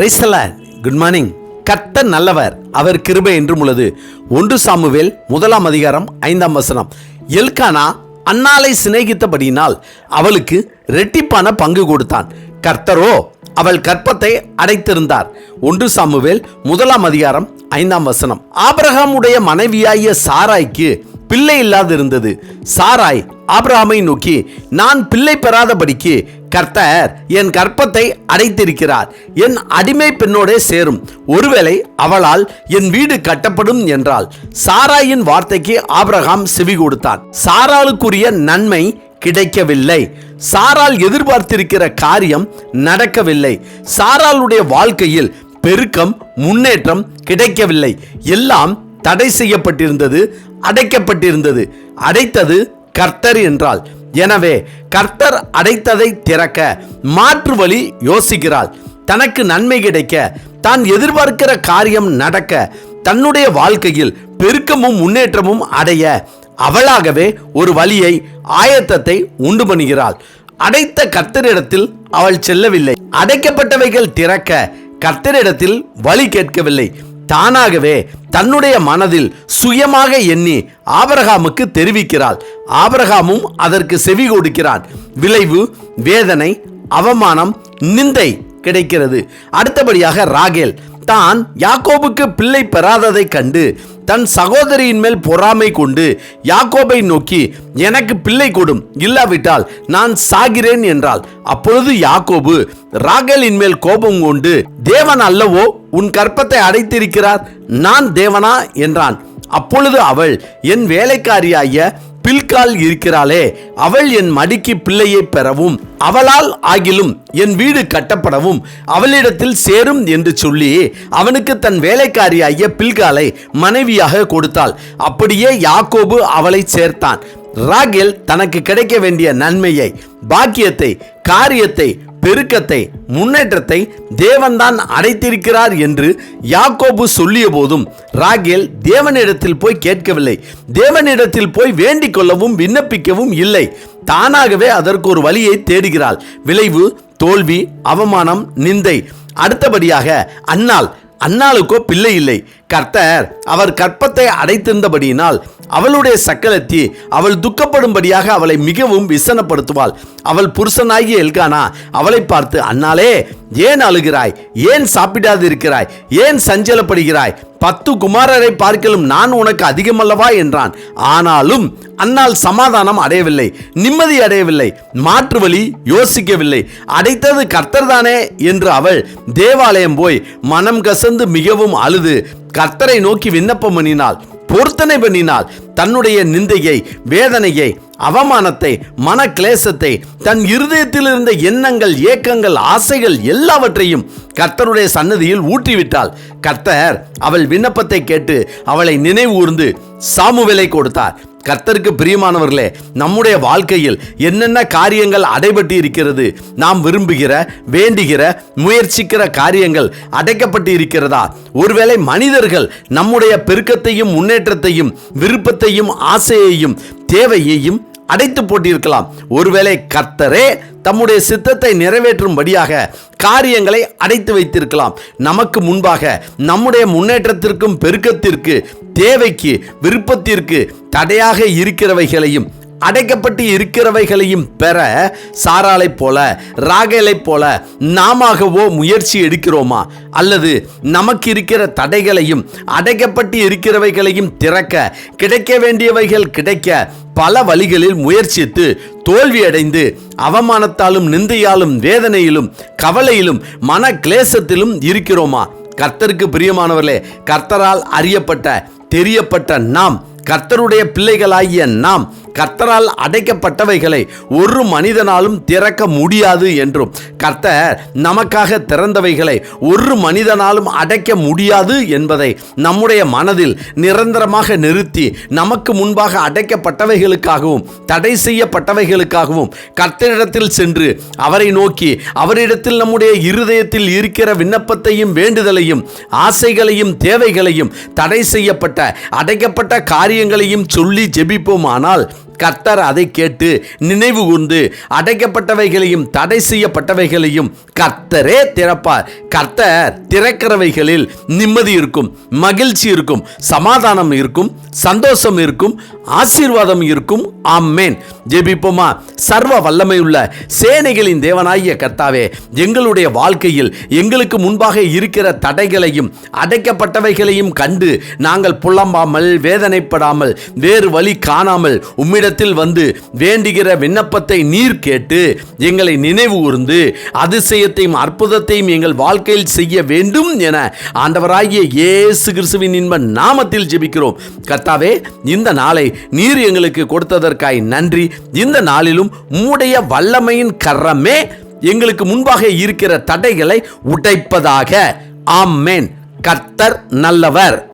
பிரைஸ்தல good morning கத்த நல்லவர். அவர் கிருபை என்றும் உள்ளது. ஒன்று சாமுவேல் முதலாம் அதிகாரம் ஐந்தாம் வசனம். எல்கானா அன்னாலை சிநேகித்தபடியினால் அவளுக்கு ரெட்டிப்பான பங்கு கொடுத்தான். கர்த்தரோ அவள் கற்பத்தை அடைத்திருந்தார். ஒன்று சாமுவேல் முதலாம் அதிகாரம் ஐந்தாம் வசனம். ஆபிரகாமுடைய மனைவியாகிய சாராய்க்கு பிள்ளை இல்லாதிருந்தது. சாராய் ஆபிரகாமை நோக்கி நான் பிள்ளை பெறாதபடிக்கு கர்த்தர் என் கற்பத்தை அடைத்திருக்கிறார். என் அடிமை பெண்ணோடே சேரும். ஒருவேளை அவளால் என் வீடு கட்டப்படும் என்றால் சாராயின் வார்த்தைக்கு ஆபிரகாம் செவி கொடுத்தான். சாராளுக்குரிய நன்மை கிடைக்கவில்லை. சாரால் எதிர்பார்த்திருக்கிற காரியம் நடக்கவில்லை. சாராளுடைய வாழ்க்கையில் பெருக்கம் முன்னேற்றம் கிடைக்கவில்லை. எல்லாம் தடை செய்யப்பட்டிருந்தது அடைக்கப்பட்டிருந்தது. அடைத்தது கர்த்தர் என்றால். எனவே கர்த்தர் அடைத்ததை திறக்க மாற்று வழி யோசிக்கிறாள் தனக்கு நன்மை கிடைக்க தான் எதிர்பார்க்கிற காரியம் நடக்க தன்னுடைய வாழ்க்கையில் பெருக்கமும் முன்னேற்றமும் அடைய அவளாகவே ஒரு வழியை ஆயத்தத்தை உண்டு பண்ணுகிறாள். அடைத்த கர்த்தரிடத்தில் அவள் செல்லவில்லை. அடைக்கப்பட்டவைகள் திறக்க கர்த்தரிடத்தில் வழி கேட்கவில்லை. தானாகவே தன்னுடைய மனதில் சுயமாக எண்ணி ஆபரகாமுக்கு தெரிவிக்கிறாள். ஆபரகாமும் அதற்கு செவி கொடுக்கிறான். விளைவு வேதனை அவமானம் நிந்தை கிடைக்கிறது. அடுத்தபடியாக ராகேல். தான் யாக்கோபுக்கு பிள்ளை பெறாததை கண்டு தன் சகோதரியின் மேல் பொறாமை கொண்டு யாக்கோபை நோக்கி எனக்கு பிள்ளை கொடும் இல்லாவிட்டால் நான் சாகிறேன் என்றால் அப்பொழுது யாக்கோபு ராகலின் மேல் கோபம் கொண்டு தேவன் அல்லவோ உன் கற்பத்தை அடைத்திருக்கிறார் நான் தேவனா? என்றான். அப்பொழுது அவள் என் வேலைக்காரியாகிய பில்கால் இருக்கிறாளே அவள் என் மடிக்கு பிள்ளையை பெறவும் அவளால் ஆகிலும் என் வீடு கட்டப்படவும் அவளிடத்தில் சேரும் என்று சொல்லி அவனுக்கு தன் வேலைக்காரியாகிய பில்காலை மனைவியாக கொடுத்தாள். அப்படியே யாக்கோபு அவளை சேர்த்தான். ராகேல் தனக்கு கிடைக்க வேண்டிய நன்மையை பாக்கியத்தை காரியத்தை பெருக்கத்தை முன்னேற்றத்தை தேவன்தான் அடைத்திருக்கிறார் என்று யாக்கோபு சொல்லிய போதும் ராகேல் தேவனிடத்தில் போய் கேட்கவில்லை. தேவனிடத்தில் போய் வேண்டிக் கொள்ளவும் விண்ணப்பிக்கவும் இல்லை. தானாகவே அதற்கு ஒரு வழியை தேடுகிறாள். விளைவு தோல்வி அவமானம் நிந்தை. அடுத்தபடியாக அன்னாள் அன்னாளுக்கோ பிள்ளை இல்லை. கர்த்தர் அவர் கற்பத்தை அடைத்திருந்தபடியினால் அவளுடைய சக்கலத்தி அவள் துக்கப்படும்படியாக அவளை மிகவும் விசனப்படுத்துவாள். அவள் புருஷனாகிய எல்கானா அவளை பார்த்து அன்னாலே ஏன் அழுகிறாய்? ஏன் சாப்பிடாது இருக்கிறாய் ஏன் சஞ்சலப்படுகிறாய்? பத்து குமாரரை பார்க்கலும் நான் உனக்கு அதிகமல்லவா? என்றான். ஆனாலும் அன்னால் சமாதானம் அடையவில்லை நிம்மதி அடையவில்லை மாற்று வழி யோசிக்கவில்லை. அடைத்தது கர்த்தர்தானே என்று அவள் தேவாலயம் போய் மனம் கசந்து மிகவும் அழுது. கர்த்தரை நோக்கி விண்ணப்பம் பண்ணினால் பொருத்தனை பண்ணினால் தன்னுடைய நிந்தையை வேதனையை அவமானத்தை மன கிளேசத்தை தன் இருதயத்தில் இருந்த எண்ணங்கள் ஏக்கங்கள் ஆசைகள் எல்லாவற்றையும் கர்த்தருடைய சன்னதியில் ஊற்றிவிட்டாள் கர்த்தர் அவள் விண்ணப்பத்தை கேட்டு அவளை நினைவூர்ந்து சாமுவேலை கொடுத்தார். கர்த்தருக்கு பிரியமானவர்களே நம்முடைய வாழ்க்கையில் என்னென்ன காரியங்கள் அடைபட்டு இருக்கிறது நாம் விரும்புகிற வேண்டுகிற முயற்சிக்கிற காரியங்கள் அடைக்கப்பட்டு இருக்கிறதா? ஒருவேளை மனிதர்கள் நம்முடைய பெருக்கத்தையும் முன்னேற்றத்தையும் விருப்பத்தையும் ஆசையையும் தேவையையும் அடைத்து போட்டிருக்கலாம் ஒருவேளை கர்த்தரே தம்முடைய சித்தத்தை நிறைவேற்றும்படியாக காரியங்களை அடைத்து வைத்திருக்கலாம். நமக்கு முன்பாக நம்முடைய முன்னேற்றத்திற்கும் பெருக்கத்திற்கு தேவைக்கு விருப்பத்திற்கு தடையாக இருக்கிறவைகளையும் அடைக்கப்பட்டு இருக்கிறவைகளையும் பெற சாராளைப் போல ராகேலைப் போல நாமவோ முயற்சி எடுக்கிறோமா? அல்லது நமக்கு இருக்கிற தடைகளையும் அடைக்கப்பட்டு இருக்கிறவைகளையும் திறக்க கிடைக்க வேண்டியவைகள் கிடைக்க பல வழிகளில் முயற்சித்து தோல்வியடைந்து அவமானத்தாலும் நிந்தையாலும் வேதனையிலும் கவலையிலும் மன கிளேசத்திலும் இருக்கிறோமா? கர்த்தருக்கு பிரியமானவர்களே கர்த்தரால் அறியப்பட்ட தெரியப்பட்ட நாம் கர்த்தருடைய பிள்ளைகளாகிய நாம் கர்த்தரால் அடைக்கப்பட்டவைகளை ஒரு மனிதனாலும் திறக்க முடியாது என்றும் கர்த்தர் நமக்காக திறந்தவைகளை ஒரு மனிதனாலும் அடைக்க முடியாது என்பதை நம்முடைய மனதில் நிரந்தரமாக நிறுத்தி நமக்கு முன்பாக அடைக்கப்பட்டவைகளுக்காகவும் தடை செய்யப்பட்டவைகளுக்காகவும் கர்த்தரிடத்தில் சென்று அவரை நோக்கி அவரிடத்தில் நம்முடைய இருதயத்தில் இருக்கிற விண்ணப்பத்தையும் வேண்டுதலையும் ஆசைகளையும் தேவைகளையும் தடை செய்யப்பட்ட அடைக்கப்பட்ட காரிய காரியங்களையும் சொல்லி ஜெபிப்போமானால் கர்த்தர் அதை கேட்டு நினைவு கூர்ந்து அடைக்கப்பட்டவைகளையும் தடை செய்யப்பட்டவைகளையும் கர்த்தரே திறப்பார். கர்த்தர் திறக்கிறவைகளில் நிம்மதி இருக்கும் மகிழ்ச்சி இருக்கும் சமாதானம் இருக்கும் சந்தோஷம் இருக்கும் ஆசீர்வாதம் இருக்கும். ஆமேன். ஜெபிப்போமா? சர்வ வல்லமையுள்ள சேனைகளின் தேவனாகிய கர்த்தாவே எங்களுடைய வாழ்க்கையில் எங்களுக்கு முன்பாக இருக்கிற தடைகளையும் அடைக்கப்பட்டவைகளையும் கண்டு நாங்கள் புலம்பாமல் வேதனைப்படாமல் வேறு வழி காணாமல் உம்மிடத்தில் வந்து வேண்டுகிற விண்ணப்பத்தை நீர் கேட்டு எங்களை நினைவு கூர்ந்து அதிசயத்தையும் அற்புதத்தையும் எங்கள் வாழ்க்கையில் செய்ய வேண்டும் என ஆண்டவராகிய இயேசு கிறிஸ்துவின் இன்ப நாமத்தில் ஜெபிக்கிறோம். கர்த்தாவே இந்த நாளை நீர் எங்களுக்கு கொடுத்ததற்காய் நன்றி. இந்த நாளிலும் உம்முடைய வல்லமையின் கரமே எங்களுக்கு முன்பாக இருக்கிற தடைகளை உடைப்பதாக. ஆமென். கர்த்தர் நல்லவர்.